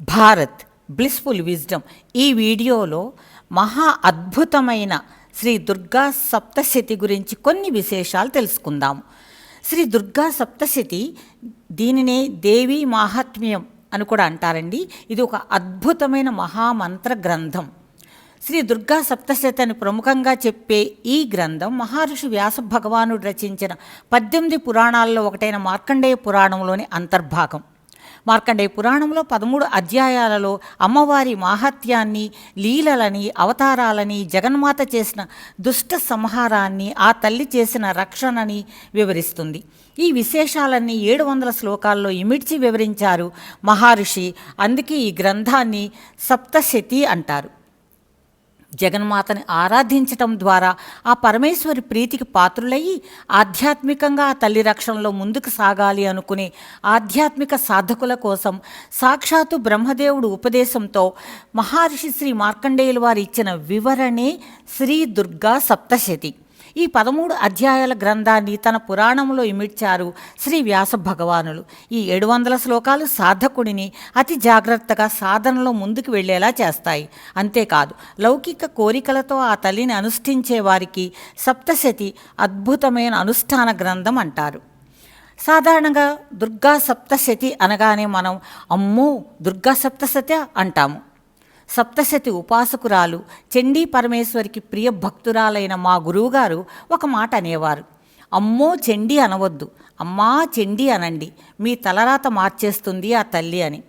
Bharat blissful wisdom ఈ వీడియోలో మహా అద్భుతమైన శ్రీ దుర్గా సప్తశతి గురించి కొన్ని విశేషాలు తెలుసుకుందాం. శ్రీ దుర్గా సప్తశతి దీనినే దేవి మాహాత్మ్యం అని కూడా అంటారండి. ఇది ఒక అద్భుతమైన మహామంత్ర గ్రంథం. శ్రీ దుర్గా సప్తశతి అని ప్రముఖంగా చెప్పే ఈ గ్రంథం మహర్షి వ్యాస భగవానుడు రచించిన పద్దెనిమిది పురాణాల్లో ఒకటైన మార్కండేయ పురాణంలోని అంతర్భాగం. మార్కండేయ పురాణంలో పదమూడు అధ్యాయాలలో అమ్మవారి మాహత్యాన్ని లీలలని అవతారాలని జగన్మాత చేసిన దుష్ట సంహారాన్ని ఆ తల్లి చేసిన రక్షణని వివరిస్తుంది. ఈ విశేషాలన్నీ ఏడు వందల శ్లోకాల్లో ఇమిడ్చి వివరించారు మహర్షి. అందుకే ఈ గ్రంథాన్ని సప్తశతి అంటారు. జగన్మాతని ఆరాధించటం ద్వారా ఆ పరమేశ్వరి ప్రీతికి పాత్రులయ్యి ఆధ్యాత్మికంగా ఆ తల్లి రక్షణలో ముందుకు సాగాలి అనుకునే ఆధ్యాత్మిక సాధకుల కోసం సాక్షాత్తు బ్రహ్మదేవుడు ఉపదేశంతో మహర్షి శ్రీ మార్కండేయులు వారు ఇచ్చిన వివరణే శ్రీ దుర్గా సప్తశతి. ఈ పదమూడు అధ్యాయాల గ్రంథాన్ని తన పురాణంలో ఇమిడ్చారు శ్రీ వ్యాస భగవానులు. ఈ ఏడు వందల శ్లోకాలు సాధకుడిని అతి జాగ్రత్తగా సాధనలో ముందుకు వెళ్ళేలా చేస్తాయి. అంతేకాదు లౌకిక కోరికలతో ఆ తల్లిని అనుష్ఠించే వారికి సప్తశతి అద్భుతమైన అనుష్ఠాన గ్రంథం అంటారు. సాధారణంగా దుర్గా సప్తశతి అనగానే మనం అమ్మో దుర్గా సప్తశతి అంటాము. సప్తశతి ఉపాసకురాలు చండీ పరమేశ్వరికి ప్రియ భక్తురాలైన మా గురువుగారు ఒక మాట అనేవారు. అమ్మో చెండి అనవద్దు. అమ్మా చెండి అనండి. మీ తలరాత మార్చేస్తుంది ఆ తల్లి అని.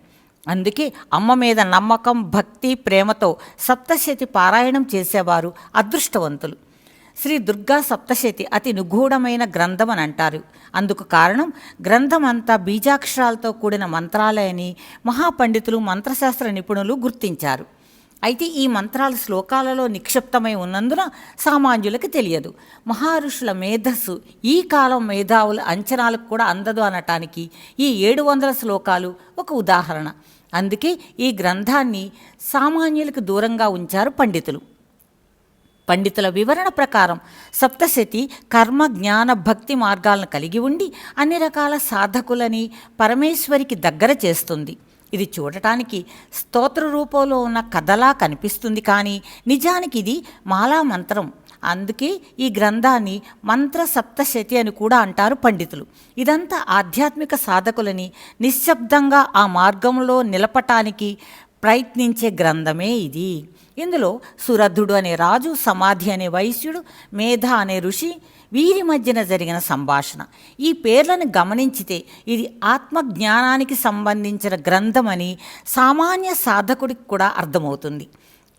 అందుకే అమ్మ మీద నమ్మకం భక్తి ప్రేమతో సప్తశతి పారాయణం చేసేవారు అదృష్టవంతులు. శ్రీ దుర్గా సప్తశతి అతి నిగూఢమైన గ్రంథం అని అంటారు. అందుకు కారణం గ్రంథం అంతా బీజాక్షరాలతో కూడిన మంత్రాలయని మహాపండితులు మంత్రశాస్త్ర నిపుణులు గుర్తించారు. అయితే ఈ మంత్రాలు శ్లోకాలలో నిక్షిప్తమై ఉన్నందున సామాన్యులకి తెలియదు. మహర్షుల మేధస్సు ఈ కాలం మేధావుల అంచనాలకు కూడా అందదు అనటానికి ఈ ఏడు వందల శ్లోకాలు ఒక ఉదాహరణ. అందుకే ఈ గ్రంథాన్ని సామాన్యులకు దూరంగా ఉంచారు పండితులు. పండితుల వివరణ ప్రకారం సప్తశతి కర్మ జ్ఞాన భక్తి మార్గాలను కలిగి ఉండి అన్ని రకాల సాధకులని పరమేశ్వరికి దగ్గర చేస్తుంది. ఇది చూడటానికి స్తోత్ర రూపంలో ఉన్న కథలా కనిపిస్తుంది కానీ నిజానికి ఇది మాలా మంత్రం. అందుకే ఈ గ్రంథాన్ని మంత్ర సప్తశతి అని కూడా అంటారు పండితులు. ఇదంతా ఆధ్యాత్మిక సాధకులని నిశ్శబ్దంగా ఆ మార్గంలో నిలపటానికి ప్రయత్నించే గ్రంథమే ఇది. ఇందులో సురధుడు అనే రాజు సమాధి అనే వైశ్యుడు మేధ అనే ఋషి వీరి మధ్యన జరిగిన సంభాషణ. ఈ పేర్లను గమనించితే ఇది ఆత్మజ్ఞానానికి సంబంధించిన గ్రంథమని సామాన్య సాధకుడికి కూడా అర్థమవుతుంది.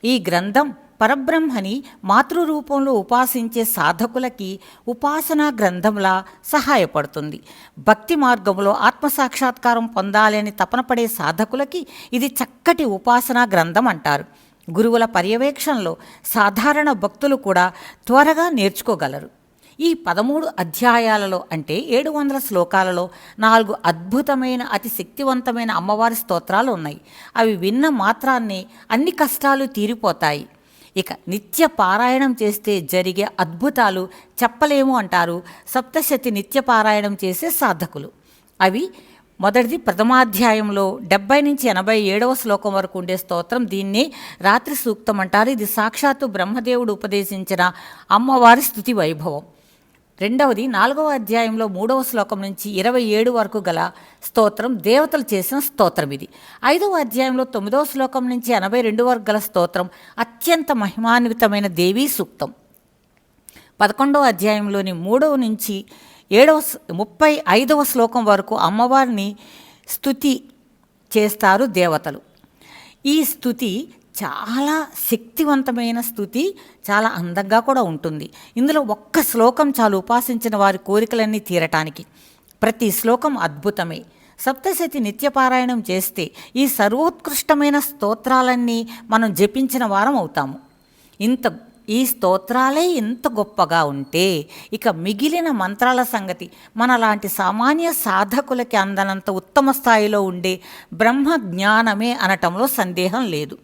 ఈ గ్రంథం పరబ్రహ్మని మాతృరూపంలో ఉపాసించే సాధకులకి ఉపాసనా గ్రంథంలా సహాయపడుతుంది. భక్తి మార్గంలో ఆత్మసాక్షాత్కారం పొందాలని అని తపనపడే సాధకులకి ఇది చక్కటి ఉపాసనా గ్రంథం అంటారు. గురువుల పర్యవేక్షణలో సాధారణ భక్తులు కూడా త్వరగా నేర్చుకోగలరు. ఈ పదమూడు అధ్యాయాలలో అంటే ఏడు వందల శ్లోకాలలో నాలుగు అద్భుతమైన అతి శక్తివంతమైన అమ్మవారి స్తోత్రాలు ఉన్నాయి. అవి విన్న మాత్రాన్ని అన్ని కష్టాలు తీరిపోతాయి. ఇక నిత్య పారాయణం చేస్తే జరిగే అద్భుతాలు చెప్పలేము అంటారు సప్తశతి నిత్య పారాయణం చేసే సాధకులు. అవి మొదటిది ప్రథమాధ్యాయంలో డెబ్బై నుంచి ఎనభై ఏడవ శ్లోకం వరకు ఉండే స్తోత్రం దీన్ని రాత్రి సూక్తం అంటారు. ఇది సాక్షాత్తు బ్రహ్మదేవుడు ఉపదేశించిన అమ్మవారి స్థుతి వైభవం. రెండవది నాలుగవ అధ్యాయంలో మూడవ శ్లోకం నుంచి ఇరవై ఏడు వరకు గల స్తోత్రం దేవతలు చేసిన స్తోత్రం ఇది. ఐదవ అధ్యాయంలో తొమ్మిదవ శ్లోకం నుంచి ఎనభై రెండు వరకు గల స్తోత్రం అత్యంత మహిమాన్వితమైన దేవీ సూక్తం. పదకొండవ అధ్యాయంలోని మూడవ నుంచి ఏడవ ముప్పై ఐదవ శ్లోకం వరకు అమ్మవారిని స్థుతి చేస్తారు దేవతలు. ఈ స్థుతి చాలా శక్తివంతమైన స్థుతి చాలా అందంగా కూడా ఉంటుంది. ఇందులో ఒక్క శ్లోకం చాలు ఉపాసించిన వారి కోరికలన్నీ తీరటానికి. ప్రతి శ్లోకం అద్భుతమే. సప్తశతి నిత్యపారాయణం చేస్తే ఈ సర్వోత్కృష్టమైన స్తోత్రాలన్నీ మనం జపించిన వారం అవుతాము. ఇంత ఈ స్తోత్రాలే ఇంత గొప్పగా ఉంటే ఇక మిగిలిన మంత్రాల సంగతి మనలాంటి సామాన్య సాధకులకి అందనంత ఉత్తమ స్థాయిలో ఉండే బ్రహ్మ జ్ఞానమే అనటంలో సందేహం లేదు.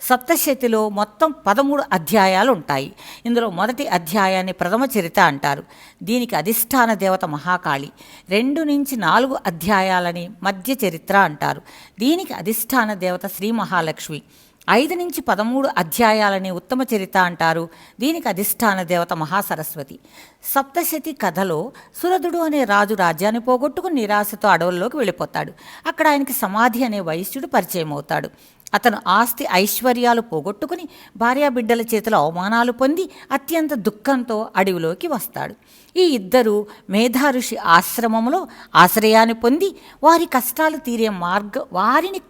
సప్తశతిలో మొత్తం పదమూడు అధ్యాయాలు ఉంటాయి ఇందులో మొదటి అధ్యాయాన్ని ప్రథమ చరిత అంటారు. దీనికి అధిష్టాన దేవత మహాకాళి. రెండు నుంచి నాలుగు అధ్యాయాలని మధ్య చరిత్ర అంటారు. దీనికి అధిష్టాన దేవత శ్రీ మహాలక్ష్మి. ఐదు నుంచి పదమూడు అధ్యాయాలనే ఉత్తమ చరిత అంటారు దీనికి అధిష్టాన దేవత మహాసరస్వతి. సప్తశతి కథలో సురదుడు అనే రాజు రాజ్యాన్ని పోగొట్టుకుని నిరాశతో అడవుల్లోకి వెళ్ళిపోతాడు. అక్కడ ఆయనకి సమాధి అనే వైశ్యుడు పరిచయం అవుతాడు అతను ఆస్తి ఐశ్వర్యాలు పోగొట్టుకుని భార్యాబిడ్డల చేతిలో అవమానాలు పొంది అత్యంత దుఃఖంతో అడవిలోకి వస్తాడు. ఈ ఇద్దరు మేధాఋషి ఆశ్రమంలో ఆశ్రయాన్ని పొంది వారి కష్టాలు తీరే మార్గ వారిని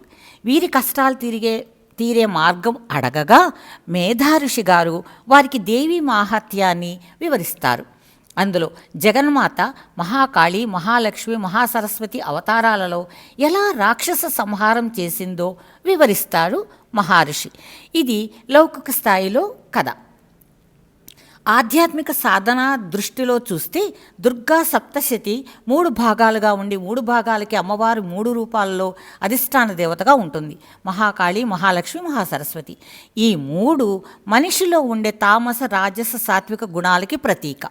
వీరి కష్టాలు తిరిగే తీరే మార్గం అడగగా మేధాఋషి గారు వారికి దేవి మాహాత్యాన్ని వివరిస్తారు. అందులో జగన్మాత మహాకాళి మహాలక్ష్మి మహాసరస్వతి అవతారాలలో ఎలా రాక్షస సంహారం చేసిందో వివరిస్తారు మహర్షి. ఇది లౌకిక స్థాయిలో కథ. ఆధ్యాత్మిక సాధన దృష్టిలో చూస్తే దుర్గా సప్తశతి మూడు భాగాలుగా ఉండి మూడు భాగాలకి అమ్మవారు మూడు రూపాల్లో అధిష్టాన దేవతగా ఉంటుంది. మహాకాళి మహాలక్ష్మి మహాసరస్వతి. ఈ మూడు మనిషిలో ఉండే తామస రాజస సాత్విక గుణాలకి ప్రతీక.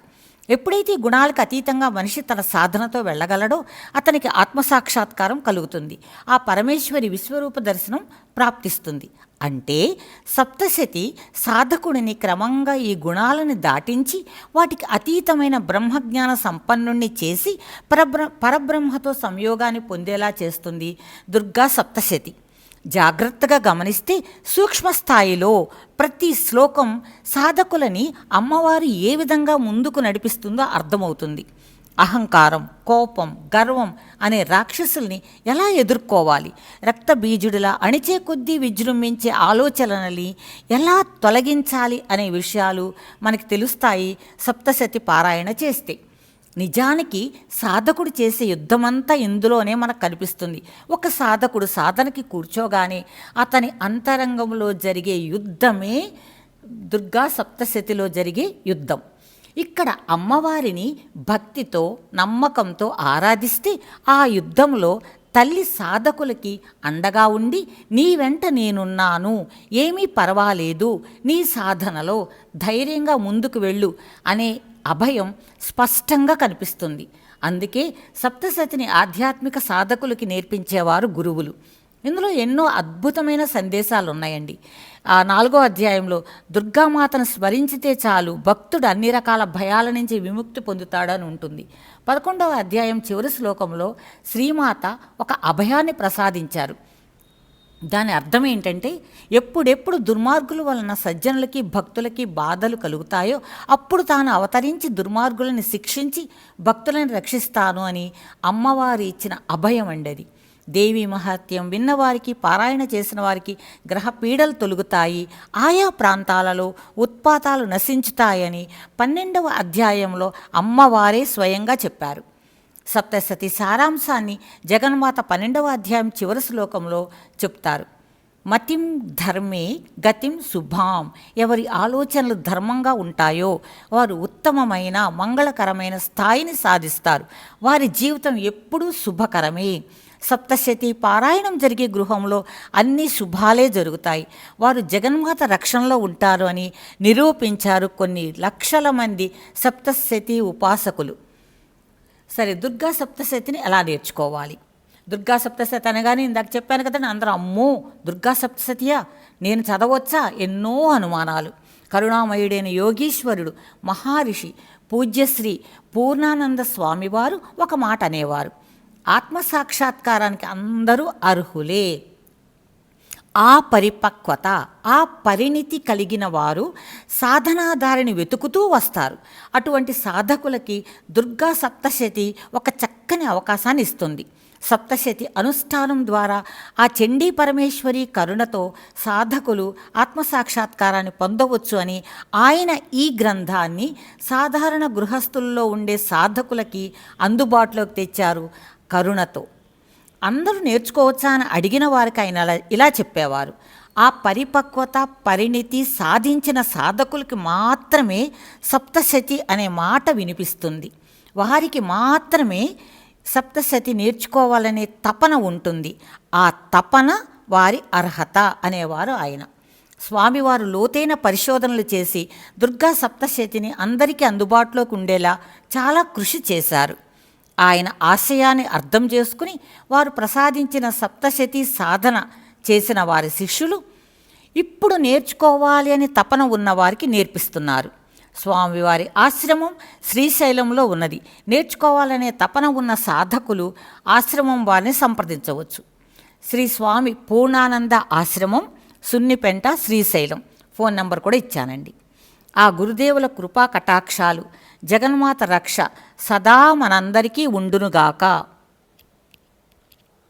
ఎప్పుడైతే ఈ గుణాలకు అతీతంగా మనిషి తన సాధనతో వెళ్ళగలడో అతనికి ఆత్మసాక్షాత్కారం కలుగుతుంది. ఆ పరమేశ్వరి విశ్వరూప దర్శనం ప్రాప్తిస్తుంది. అంటే సప్తశతి సాధకుడిని క్రమంగా ఈ గుణాలను దాటించి వాటికి అతీతమైన బ్రహ్మజ్ఞాన సంపన్నుణ్ణి చేసి పరబ్ర పరబ్రహ్మతో సంయోగాన్ని పొందేలా చేస్తుంది దుర్గా సప్తశతి. జాగ్రత్తగా గమనిస్తే సూక్ష్మ స్థాయిలో ప్రతి శ్లోకం సాధకులని అమ్మవారు ఏ విధంగా ముందుకు నడిపిస్తుందో అర్థమవుతుంది. అహంకారం కోపం గర్వం అనే రాక్షసుల్ని ఎలా ఎదుర్కోవాలి? రక్తబీజుడిలా అణిచే కొద్దీ విజృంభించే ఆలోచనలని ఎలా తొలగించాలి అనే విషయాలు మనకి తెలుస్తాయి సప్తశతి పారాయణ చేస్తే. నిజానికి సాధకుడు చేసే యుద్ధమంతా ఇందులోనే మనకు కనిపిస్తుంది. ఒక సాధకుడు సాధనకి కూర్చోగానే అతని అంతరంగంలో జరిగే యుద్ధమే దుర్గా సప్తశతిలో జరిగే యుద్ధం. ఇక్కడ అమ్మవారిని భక్తితో నమ్మకంతో ఆరాధిస్తే ఆ యుద్ధంలో తల్లి సాధకులకి అండగా ఉండి నీ వెంట నేనున్నాను ఏమీ పర్వాలేదు నీ సాధనలో ధైర్యంగా ముందుకు వెళ్ళు అనే అభయం స్పష్టంగా కనిపిస్తుంది. అందుకే సప్తసతిని ఆధ్యాత్మిక సాధకులకి నేర్పించేవారు గురువులు. ఇందులో ఎన్నో అద్భుతమైన సందేశాలు ఉన్నాయండి ఆ నాలుగో అధ్యాయంలో దుర్గామాతను స్మరించితే చాలు భక్తుడు అన్ని రకాల భయాల నుంచి విముక్తి పొందుతాడని ఉంటుంది. పదకొండవ అధ్యాయం చివరి శ్లోకంలో శ్రీమాత ఒక అభయాన్ని ప్రసాదించారు. దాని అర్థం ఏంటంటే ఎప్పుడెప్పుడు దుర్మార్గుల వలన సజ్జనులకి భక్తులకి బాధలు కలుగుతాయో అప్పుడు తాను అవతరించి దుర్మార్గులను శిక్షించి భక్తులను రక్షిస్తాను అని అమ్మవారు ఇచ్చిన అభయం అండి అది. దేవి మహాత్యం విన్నవారికి పారాయణ చేసిన వారికి గ్రహ పీడలు తొలుగుతాయి. ఆయా ప్రాంతాలలో ఉత్పాతాలు నశించుతాయని పన్నెండవ అధ్యాయంలో అమ్మవారే స్వయంగా చెప్పారు. సప్తశతి సారాంశాన్ని జగన్మాత పన్నెండవ అధ్యాయం చివరి శ్లోకంలో చెప్తారు. మతిం ధర్మే గతిం శుభాం. ఎవరి ఆలోచనలు ధర్మంగా ఉంటాయో వారు ఉత్తమమైన మంగళకరమైన స్థాయిని సాధిస్తారు. వారి జీవితం ఎప్పుడూ శుభకరమే. సప్తశతి పారాయణం జరిగే గృహంలో అన్ని శుభాలే జరుగుతాయి. వారు జగన్మాత రక్షణలో ఉంటారు అని నిరూపించారు కొన్ని లక్షల మంది సప్తశతి ఉపాసకులు. సరే దుర్గా సప్తశతిని ఎలా నేర్చుకోవాలి? దుర్గా సప్తశతి అనగానే ఇందాక చెప్పాను కదండి అందరూ అమ్మో దుర్గా సప్తశతియా? నేను చదవచ్చా? ఎన్నో అనుమానాలు. కరుణామయుడైన యోగీశ్వరుడు మహారిషి పూజ్యశ్రీ పూర్ణానంద స్వామివారు ఒక మాట అనేవారు. ఆత్మసాక్షాత్కారానికి అందరూ అర్హులే. ఆ పరిపక్వత ఆ పరిణితి కలిగిన వారు సాధనాధారిని వెతుకుతూ వస్తారు. అటువంటి సాధకులకి దుర్గా సప్తశతి ఒక చక్కని అవకాశాన్ని ఇస్తుంది. సప్తశతి అనుష్ఠానం ద్వారా ఆ చండీ పరమేశ్వరి కరుణతో సాధకులు ఆత్మసాక్షాత్కారాన్ని పొందవచ్చు అని ఆయన ఈ గ్రంథాన్ని సాధారణ గృహస్థుల్లో ఉండే సాధకులకి అందుబాటులోకి తెచ్చారు. కరుణతో. అందరూ నేర్చుకోవచ్చా అని అడిగిన వారికి ఆయన ఇలా చెప్పేవారు. ఆ పరిపక్వత పరిణితి సాధించిన సాధకులకి మాత్రమే సప్తశతి అనే మాట వినిపిస్తుంది. వారికి మాత్రమే సప్తశతి నేర్చుకోవాలనే తపన ఉంటుంది. ఆ తపన వారి అర్హత అనేవారు ఆయన. స్వామివారు లోతైన పరిశోధనలు చేసి దుర్గా సప్తశతిని అందరికీ అందుబాటులోకి ఉండేలా చాలా కృషి చేశారు. ఆయన ఆశయాన్ని అర్థం చేసుకుని వారు ప్రసాదించిన సప్తశతి సాధన చేసిన వారి శిష్యులు ఇప్పుడు నేర్చుకోవాలి అని తపన ఉన్నవారికి నేర్పిస్తున్నారు. స్వామివారి ఆశ్రమం శ్రీశైలంలో ఉన్నది. నేర్చుకోవాలనే తపన ఉన్న సాధకులు ఆశ్రమం వారిని సంప్రదించవచ్చు. శ్రీ స్వామి పూర్ణానంద ఆశ్రమం సున్నిపెంట శ్రీశైలం. ఫోన్ నంబర్ కూడా ఇచ్చానండి. ఆ గురుదేవుల కృపా కటాక్షాలు జగన్మాత రక్ష సదా మనందరికీ ఉండునుగాక.